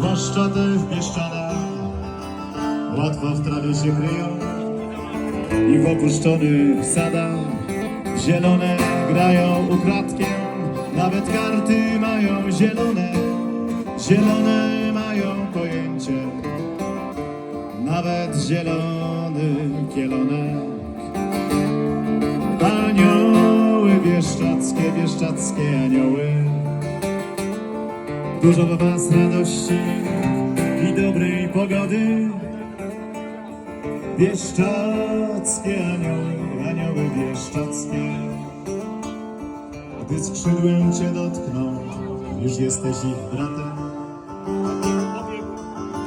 zwłaszcza te w Bieszczadach. Łatwo w trawie się kryją i w opuszczonych sadach zielone grają ukradkiem. Nawet karty mają zielone, zielone mają pojęcie. Nawet zielony kielonek. Anioły bieszczackie, bieszczackie anioły. Dużo w was radości i dobrej pogody. Bieszczackie anioły, anioły bieszczackie. Gdy skrzydłem cię dotkną, już jesteś ich bratem.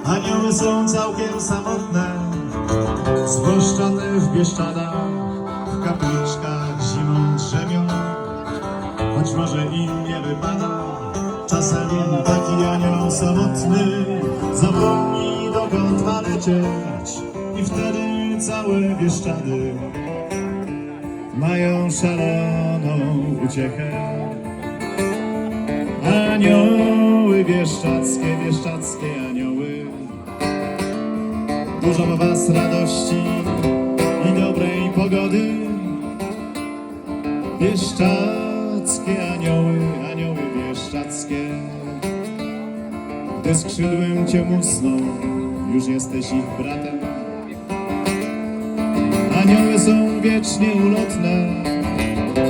Anioły są całkiem samotne, zwłaszcza te w Bieszczadach, w kapliczkach zimą drzemią. Choć może im nie wypada, taki anioł samotny. Zapomni dokąd ma lecieć. I wtedy całe Bieszczady mają szaloną uciechę. Anioły bieszczackie, bieszczackie anioły. Dużo was radości i dobrej pogody. Bieszczackie anioły, anioły bieszczackie Gdy skrzydłem cię musną, już jesteś ich bratem. Anioły są wiecznie ulotne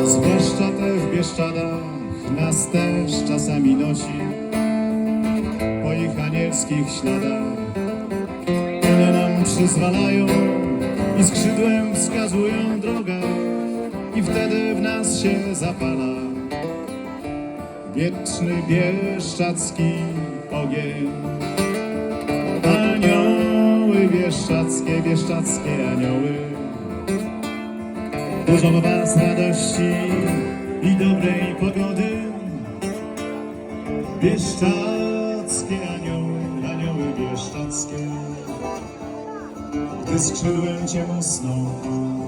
Zwłaszcza te w Bieszczadach Nas też czasami nosi. Po ich anielskich śladach One nam przyzwalają I skrzydłem wskazują drogę I wtedy w nas się zapala Wieczny bieszczacki ogień. Anioły bieszczackie, bieszczackie anioły. Dużo was radości i dobrej pogody. Bieszczackie anioły, anioły bieszczackie Gdy skrzydłem cię musną,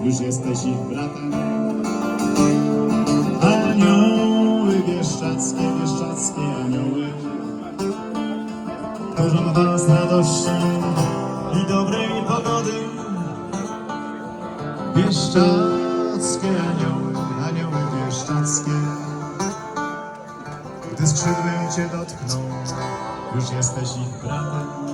już jesteś ich bratem Ma was radości i dobrej pogody. Bieszczackie anioły, anioły bieszczackie Gdy skrzydłem cię dotkną, już jesteś ich bratem